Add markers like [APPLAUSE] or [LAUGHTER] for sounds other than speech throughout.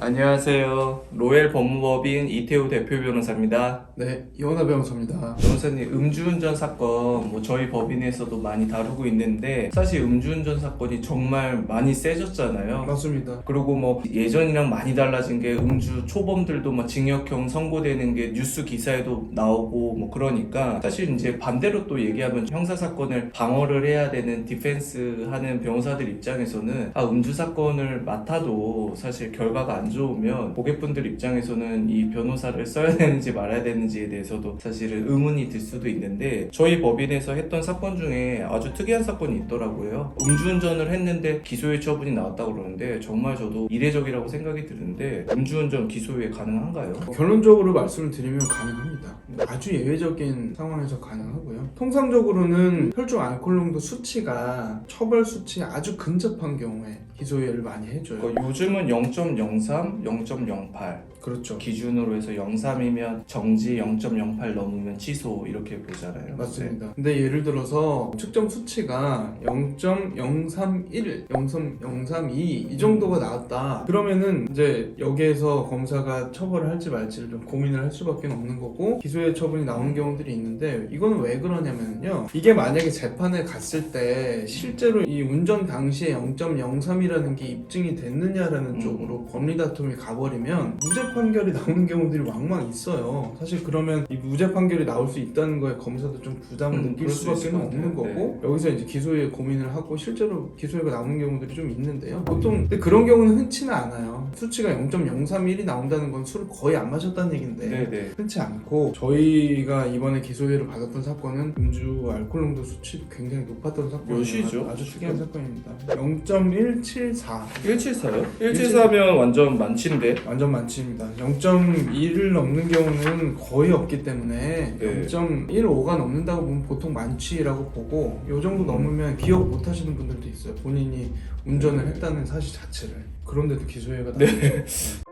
안녕하세요. 로엘 법무법인 이태우 대표 변호사입니다. 네, 이원하 변호사입니다. 변호사님, 음주운전 사건 뭐 저희 법인에서도 많이 다루고 있는데 사실 음주운전 사건이 정말 많이 세졌잖아요. 맞습니다. 그리고 뭐 예전이랑 많이 달라진 게 음주 초범들도 막 징역형 선고되는 게 뉴스 기사에도 나오고 뭐 그러니까 사실 이제 반대로 또 얘기하면 형사 사건을 방어를 해야 되는 디펜스 하는 변호사들 입장에서는 아 음주 사건을 맡아도 사실 결과가 안 좋으면 고객분들 입장에서는 이 변호사를 써야 되는지 말아야 되는지에 대해서도 사실은 의문이 들 수도 있는데 저희 법인에서 했던 사건 중에 아주 특이한 사건이 있더라고요. 음주운전을 했는데 기소유예 처분이 나왔다고 그러는데 정말 저도 이례적이라고 생각이 드는데 음주운전 기소유예 가능한가요? 결론적으로 말씀을 드리면 가능합니다. 아주 예외적인 상황에서 가능하고요. 통상적으로는 혈중 알코올 농도 수치가 처벌 수치에 아주 근접한 경우에 기소유예를 많이 해줘요. 그 요즘은 0.03, 0.08 그렇죠. 기준으로 해서 0.3이면 정지, 0.08 넘으면 취소 이렇게 보잖아요. 맞습니다. 근데 예를 들어서 측정 수치가 0.031, 0.032 이 정도가 나왔다. 그러면은 이제 여기에서 검사가 처벌을 할지 말지를 좀 고민을 할 수밖에 없는 거고 기소의 처분이 나오는 경우들이 있는데 이거는 왜 그러냐면요. 이게 만약에 재판에 갔을 때 실제로 이 운전 당시에 0.03이라는 게 입증이 됐느냐라는 음. 쪽으로 법리 다툼이 가버리면 무죄 판결이 [LAUGHS] 나오는 경우들이 왕왕 있어요. 사실 그러면 이 무죄 판결이 나올 수 있다는 거에 검사도 좀 부담을 음, 느낄 수 수밖에 없는. 거고 여기서 이제 기소유예 고민을 하고 실제로 기소유예가 나오는 경우들이 좀 있는데요. 보통 근데 그런 경우는 흔치는 않아요. 수치가 0.031이 나온다는 건 술을 거의 안 마셨다는 얘긴데 네네. 흔치 않고 저희가 이번에 기소유예를 받았던 사건은 음주 알코올 농도 수치 굉장히 높았던 사건이에요. 몇이죠? 아주 특이한 사건입니다. 0.174 174요? 174면 완전 만치인데. 완전 많습니다. 0.1을 넘는 경우는 거의 없기 때문에 네. 0.15가 넘는다고 보면 보통 많지라고 보고 이 정도 음. 넘으면 기억 못 하시는 분들도 있어요. 본인이 운전을 했다는 사실 자체를. 그런데도 기소유예가 네. 나오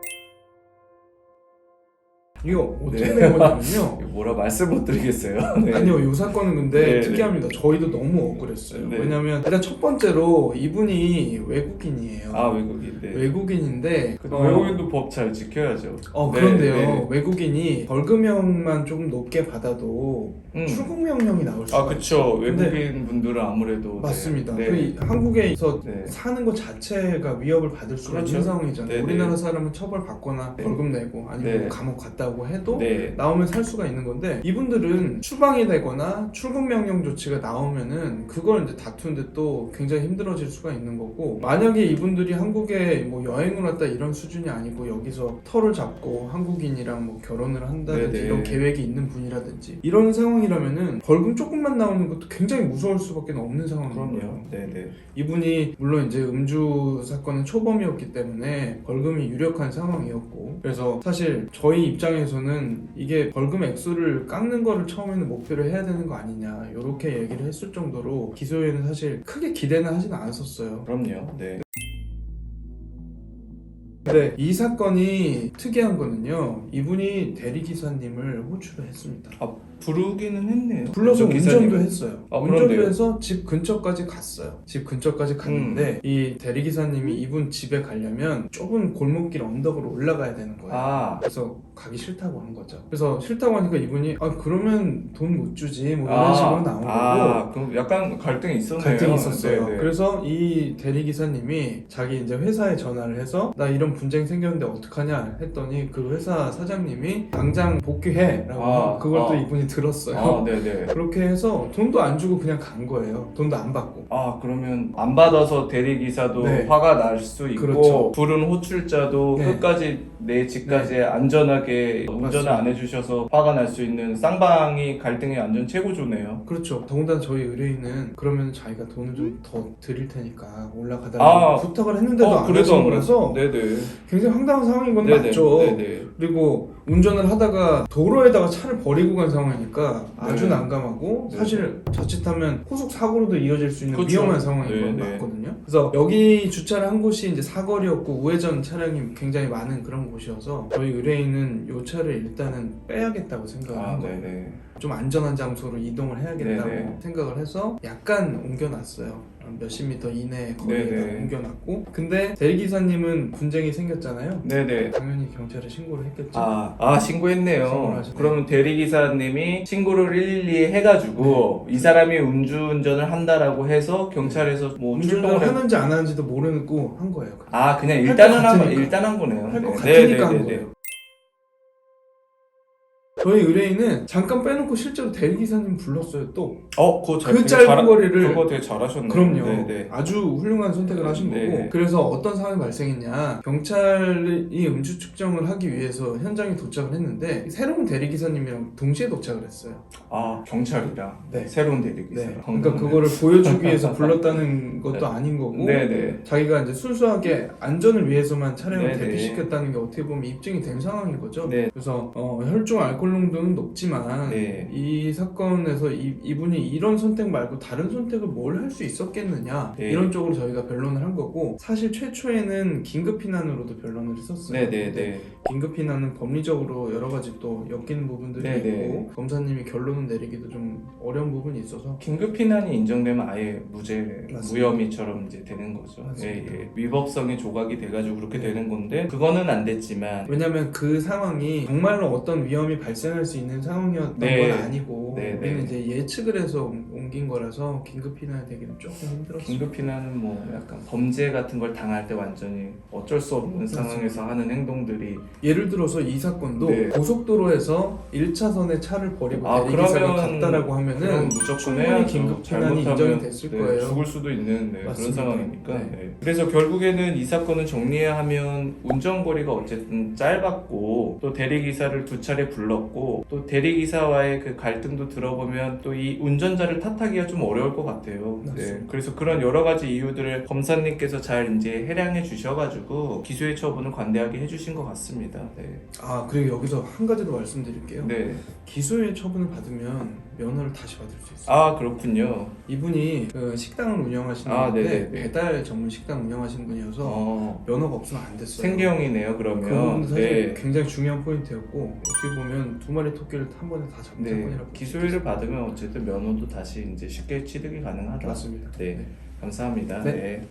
죠. 이거 어떻게 네. 된 거냐면요. [LAUGHS] 뭐라 말씀 못 드리겠어요. [LAUGHS] 네. 아니요, 이 사건은 근데 네, 특이합니다. 저희도 너무 억울했어요. 네. 왜냐면 일단 첫 번째로 이분이 외국인이에요. 아 외국인. 네. 외국인인데 근데 어, 외국인도 법 잘 지켜야죠. 어 네, 그런데요 네. 외국인이 벌금형만 조금 높게 받아도 음. 출국 명령이 나올 수가 아 그쵸 외국인 분들은 아무래도 네. 맞습니다. 네. 그 이- 한국에서 네. 사는 것 자체가 위협을 받을 수가 그렇죠. 있는 상황이잖아요. 네, 우리나라 네. 사람은 처벌 받거나 네. 벌금 내고 아니면 네. 뭐 감옥 갔다 오고 해도 네. 나오면 살 수가 있는 건데 이분들은 추방이 되거나 출국 명령 조치가 나오면은 그걸 이제 다투는데 또 굉장히 힘들어질 수가 있는 거고 만약에 이분들이 한국에 뭐 여행을 왔다 이런 수준이 아니고 여기서 터를 잡고 한국인이랑 뭐 결혼을 한다든지 네네. 이런 계획이 있는 분이라든지 이런 상황이라면은 벌금 조금만 나오는 것도 굉장히 무서울 수밖에 없는 상황이에요. 네네. 이분이 물론 이제 음주 사건은 초범이었기 때문에 벌금이 유력한 상황이었고 그래서 사실 저희 입장에 서는 이게 벌금 액수를 깎는 거를 처음에는 목표로 해야 되는 거 아니냐 이렇게 얘기를 했을 정도로 기소유예는 사실 크게 기대는 하진 않았었어요 그럼요. 네. 근데 이 사건이 특이한 거는요 이분이 대리기사님을 호출을 했습니다 아 부르기는 했네요. 불러서. 운전도 했어요. 아, 운전도 그런데요? 해서 집 근처까지 갔어요. 집 근처까지 갔는데 이 대리기사님이 이분 집에 가려면 좁은 골목길 언덕으로 올라가야 되는 거예요. 아. 그래서 가기 싫다고 한 거죠. 그래서 싫다고 하니까 이분이 아 그러면 돈 못 주지 뭐 이런 식으로 나온 거고 아, 그럼 약간 갈등이 있었네요. 갈등이 있었어요. 네네. 그래서 이 대리 기사님이 자기 이제 회사에 전화를 해서 나 이런 분쟁이 생겼는데 어떡하냐 했더니 그 회사 사장님이 당장 복귀해라고 아, 그걸 또 아. 이분이 들었어요. 아, 네네. [LAUGHS] 그렇게 해서 돈도 안 주고 그냥 간 거예요. 돈도 안 받고. 아 그러면 안 받아서 대리 기사도 네. 화가 날 수 있고 그렇죠. 부른 호출자도 네. 끝까지 내 집까지 안전하게 운전을 맞습니다. 안 해주셔서 화가 날 수 있는 쌍방이 갈등의 완전 최고조네요. 그렇죠. 더군다나 저희 의뢰인은 그러면 자기가 돈을 좀 더 드릴 테니까 올라가달라고 아. 부탁을 했는데도 안 그래도 하신 안 거라서 네네. 굉장히 황당한 상황인 건 네네. 맞죠. 네네. 그리고 운전을 하다가 도로에다가 차를 버리고 간 상황이니까 아주 네. 난감하고 네. 사실 자칫하면 후속 사고로도 이어질 수 있는 그렇죠. 위험한 상황인 네, 건 네. 맞거든요. 그래서 여기 주차를 한 곳이 이제 사거리였고 우회전 차량이 굉장히 많은 그런 곳이어서 저희 의뢰인은 이 차를 일단은 빼야겠다고 생각을 아 한 거예요. 네네. 좀 안전한 장소로 이동을 해야겠다고 네네. 생각을 해서 약간 옮겨놨어요. 한 몇십 미터 이내 거리에다 네네. 옮겨놨고 근데 대리기사님은 분쟁이 생겼잖아요. 네네. 당연히 경찰에 신고를 했겠죠. 아, 아 신고했네요. 신고를. 그러면 대리기사님이 신고를 일일이 해가지고 이 사람이 음주운전을 한다라고 해서 경찰에서 뭐 운전을 출동을 해- 하는지 안 하는지도 모르고 한 거예요. 그냥. 아 그냥 일단은 한 거, 같으니까. 일단 한 거네요. 할것 네. 같으니까 한 네네네네. 거예요. 저희 의뢰인은 잠깐 빼놓고 실제로 대리기사님 불렀어요 또. 어, 그거 잘- 그 되게 짧은 잘하- 거리를 그거 되게 잘하셨네요. 그럼요. 네 네. 아주 훌륭한 선택을 하신 네. 거고. 그래서 어떤 상황이 발생했냐. 경찰이 음주 측정을 하기 위해서 현장에 도착을 했는데 새로운 대리기사님이랑 동시에 도착을 했어요. 아 경찰이랑 네. 새로운 대리기사. 네. 그러니까 그거를 보여주기 위해서 [LAUGHS] 불렀다는 것도 아닌 거고. 네네. 자기가 이제 순수하게 안전을 위해서만 차량을 네네. 대피시켰다는 게 어떻게 보면 입증이 된 상황인 거죠. 네. 그래서 어, 혈중 알코올 농도는 높지만 네. 이 사건에서 이, 이분이 이런 선택 말고 다른 선택을 뭘 할 수 있었겠느냐 네. 이런 쪽으로 저희가 변론을 한 거고 사실 최초에는 긴급 피난으로도 변론을 했었어요. 네네네. 긴급 피난은 법리적으로 여러 가지 또 엮이는 부분들이 네네. 있고 검사님이 결론을 내리기도 좀 어려운 부분이 있어서 긴급 피난이 인정되면 아예 무죄 맞습니다. 무혐의처럼 이제 되는 거죠. 예, 예. 위법성이 조각이 돼가지고 그렇게 되는 건데 그거는 안 됐지만 왜냐면 그 상황이 정말로 어떤 위험이 발생 할 수 있는 상황이었던 네. 건 아니고 네, 우리는 네. 이제 예측을 해서 옮긴 거라서 긴급 피난이 되기는 조금 힘들었어요. 긴급 피난은 뭐 약간 범죄 같은 걸 당할 때 완전히 어쩔 수 없는 맞습니다. 상황에서 하는 행동들이 예를 들어서 이 사건도 네. 고속도로에서 1차선에 차를 버리고 아, 대리기사가 그러면- 갔다라고 그럼 하면은 무조건 충분히 해야죠. 긴급 피난이 잘못하면, 인정이 됐을 네, 거예요. 죽을 수도 있는 네, 그런 맞습니다. 상황이니까. 네. 네. 그래서 결국에는 이 사건을 정리해야 하면 운전 거리가 어쨌든 짧았고 또 대리 기사를 두 차례 불렀고 또 대리 기사와의 그 갈등도 들어보면 또 이 운전자를 탓 하기가 좀 어려울 것 같아요. 네. 그래서 그런 여러 가지 이유들을 검사님께서 잘 이제 해량해 주셔가지고 기소의 처분을 관대하게 해주신 것 같습니다. 네. 아 그리고 여기서 한 가지 더 말씀드릴게요. 네. 기소유예 처분을 받으면 면허를 다시 받을 수 있어요. 아 그렇군요. 이분이 그 식당을 운영하시는 아, 분인데 네네네. 배달 전문 식당 운영하시는 분이어서 어, 면허가 없으면 안 됐어요. 생계형이네요. 그 그러면. 부분도 사실 네. 굉장히 중요한 포인트였고 어떻게 보면 두 마리 토끼를 한 번에 다 잡은 네, 사건이라고 기소유를. 받으면 어쨌든 면허도 다시 이제 쉽게 취득이 가능하다. 맞습니다. 네, 감사합니다. 네. 네.